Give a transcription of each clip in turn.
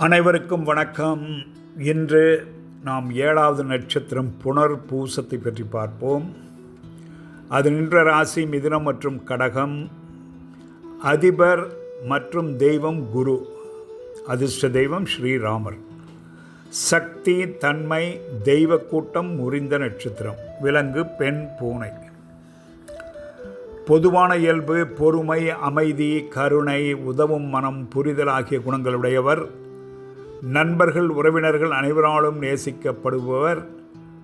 அனைவருக்கும் வணக்கம். இன்று நாம் ஏழாவது நட்சத்திரம் புனர் பூசத்தை பற்றி பார்ப்போம். அது நின்ற ராசி மிதுனம் மற்றும் கடகம். அதிபர் மற்றும் தெய்வம் குரு. அதிர்ஷ்ட தெய்வம் ஸ்ரீராமர். சக்தி தன்மை தெய்வ கூட்டம் முறிந்த நட்சத்திரம். விலங்கு பெண் பூனை. பொதுவான இயல்பு பொறுமை அமைதி கருணை உதவும் மனம் புரிதல் ஆகிய குணங்களுடையவர். நண்பர்கள் உறவினர்கள் அனைவராலும் நேசிக்கப்படுபவர்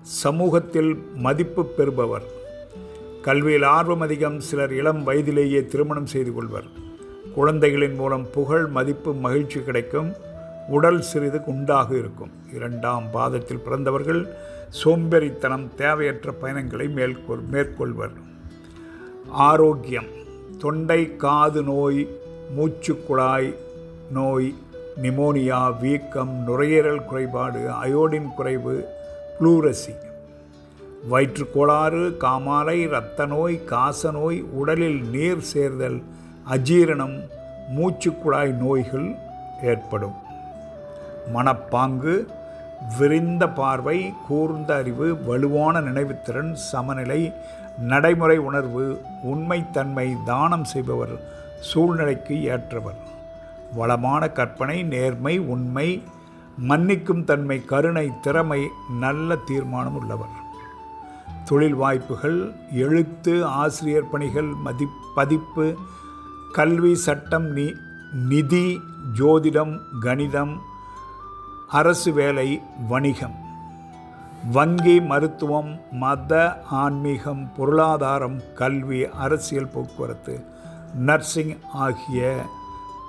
சமூகத்தில் மதிப்பு பெறுபவர். கல்வியில் ஆர்வம் அதிகம் சிலர் இளம் வயதிலேயே திருமணம் செய்து கொள்வர். குழந்தைகளின் மூலம் புகழ் மதிப்பு மகிழ்ச்சி கிடைக்கும். உடல் சிறிது குண்டாக இருக்கும். இரண்டாம் பாதத்தில் பிறந்தவர்கள் சோம்பேறித்தனம் தேவையற்ற பயணங்களை மேற்கொள் மேற்கொள்வர். ஆரோக்கியம். தொண்டை காது நோய் மூச்சுக்குழாய் நோய் நிமோனியா வீக்கம் நுரையீரல் குறைபாடு அயோடின் குறைவு ப்ளூரசி. வயிற்றுக்கோளாறு காமாலை இரத்த நோய் காசநோய் உடலில் நீர் சேர்தல் அஜீரணம் மூச்சுக்குழாய் நோய்கள் ஏற்படும். மனப்பாங்கு விரிந்த பார்வை கூர்ந்த அறிவு வலுவான நினைவுத்திறன் சமநிலை நடைமுறை உணர்வு உண்மைத்தன்மை தானம் செய்பவர் சூழ்நிலைக்கு ஏற்றவர். வளமான கற்பனை நேர்மை உண்மை மன்னிக்கும் தன்மை கருணை திறமை நல்ல தீர்மானம் உள்ளவர். தொழில் வாய்ப்புகள் எழுத்து ஆசிரியர் பணிகள் மதி பதிப்பு கல்வி சட்டம் நி நிதி ஜோதிடம் கணிதம் அரசு வேலை வணிகம். வங்கி மருத்துவம் மத ஆன்மீகம் பொருளாதாரம் கல்வி அரசியல் போக்குவரத்து நர்சிங் ஆகிய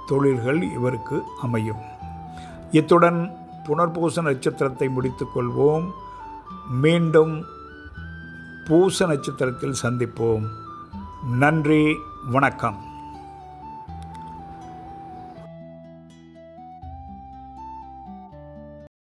தொழில்கள் இவருக்கு அமையும். இத்துடன் புனர்பூச நட்சத்திரத்தை முடித்துக்கொள்வோம் மீண்டும் பூச நட்சத்திரத்தில் சந்திப்போம். நன்றி வணக்கம்.